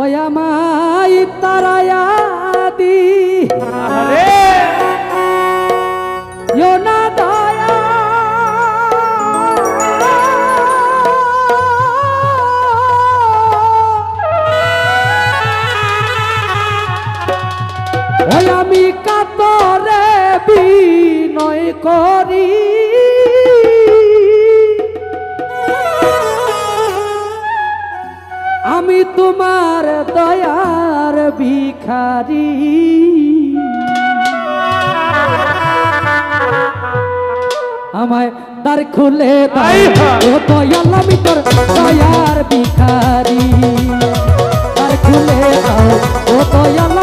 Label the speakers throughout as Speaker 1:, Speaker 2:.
Speaker 1: ওই আমায় তারায়া দি। ওই আমি কাতরে বিনয় করি। আমি তোমার দয়ার ভিখারি আমায় দ্বার খুলে
Speaker 2: তাই।
Speaker 1: ও দয়াল আমি তোর দয়ার ভিখারি দ্বার খুলে দাও ও দয়াল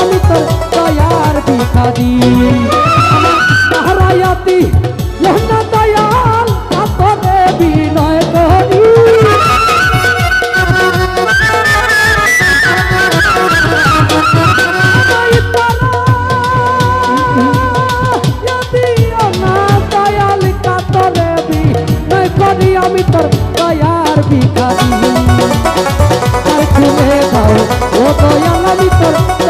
Speaker 1: ও দয়াল আমি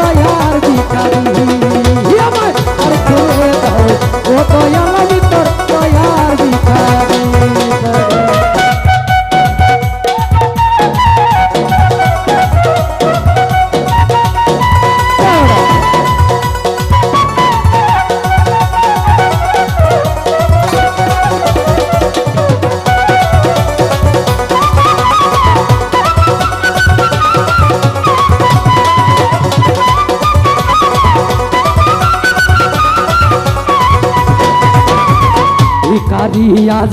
Speaker 1: ভিকারি আজ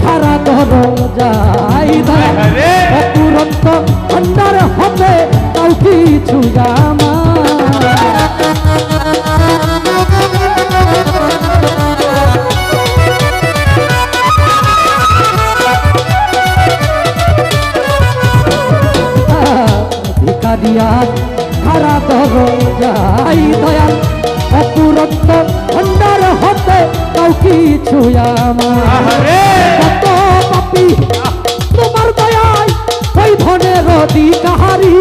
Speaker 1: খারা ধর যাই
Speaker 2: আরে!
Speaker 1: অপুরন্ত ভণ্ডার হবে তাও কিছু আমার ভিকারি আজ কিছু আমার। কত পাপি তোমার দয়ায় ওই ধনের অধিকারী।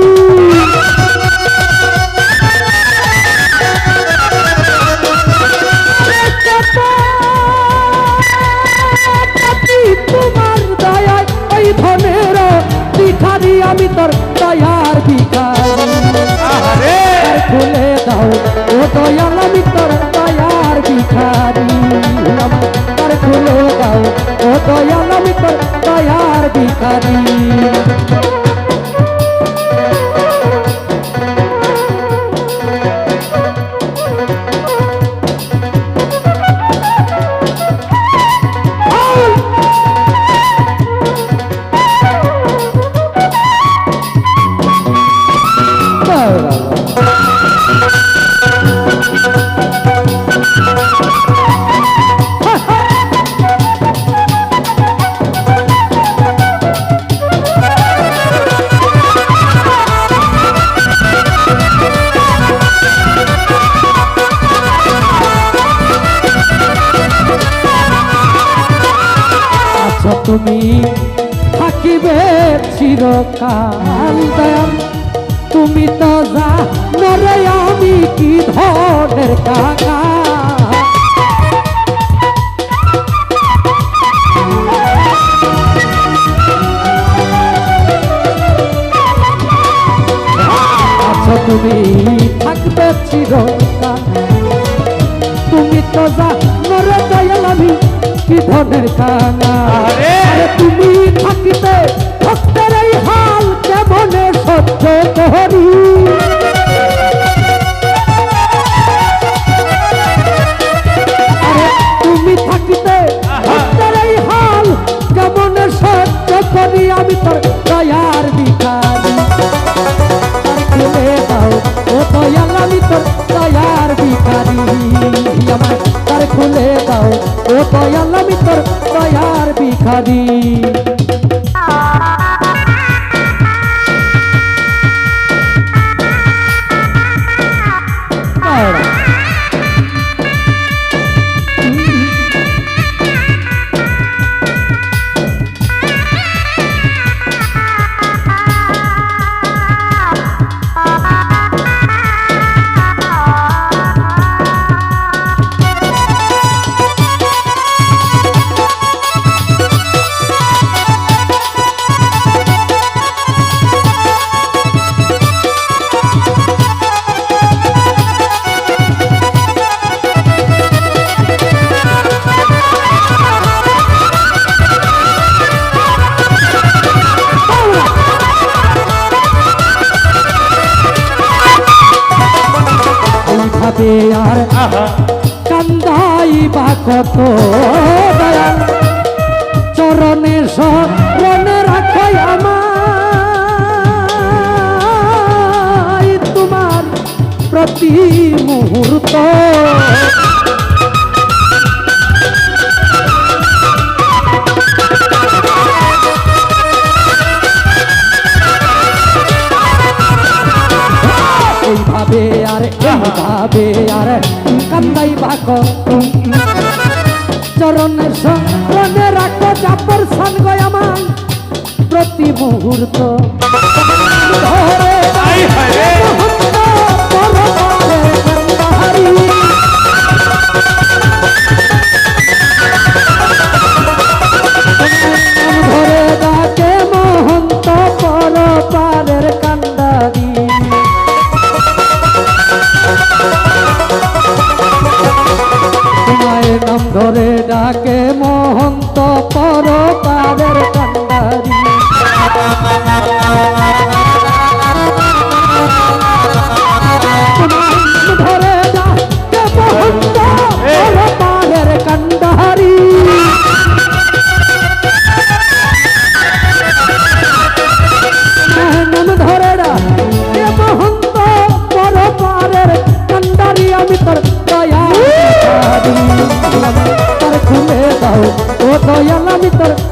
Speaker 1: তোমার দয়ায় ওই ধনের ভিখারি আমি তোর দয়ার ভিখারি। খুলে দাও ও দয়াল আমি তোর তুমি থাকিবে চিরকাল দয়াল। তুমি তো মরে আমি কি ধনের কাকা। তুমি থাকবে চিরকাল। তুমি তো আমি কি ধনের!
Speaker 2: আরে!
Speaker 1: তুমি থাকিতে ভক্তের এই হাল কেমনে সহ্য করি? তুমি থাকিতে ভক্তের এই হাল কেমনে সহ্য করি? আমি তোর এইভাবে আর কান্দাই বা কত দয়াল চরণে সরণে রাখাই আমার তোমার প্রতি মুহূর্ত। এইভাবে আর কান্দাই কত চরণের সরণে রাখো চাপর সান গয় আমার প্রতি মুহূর্ত। ধরা Thank you. আমি তোর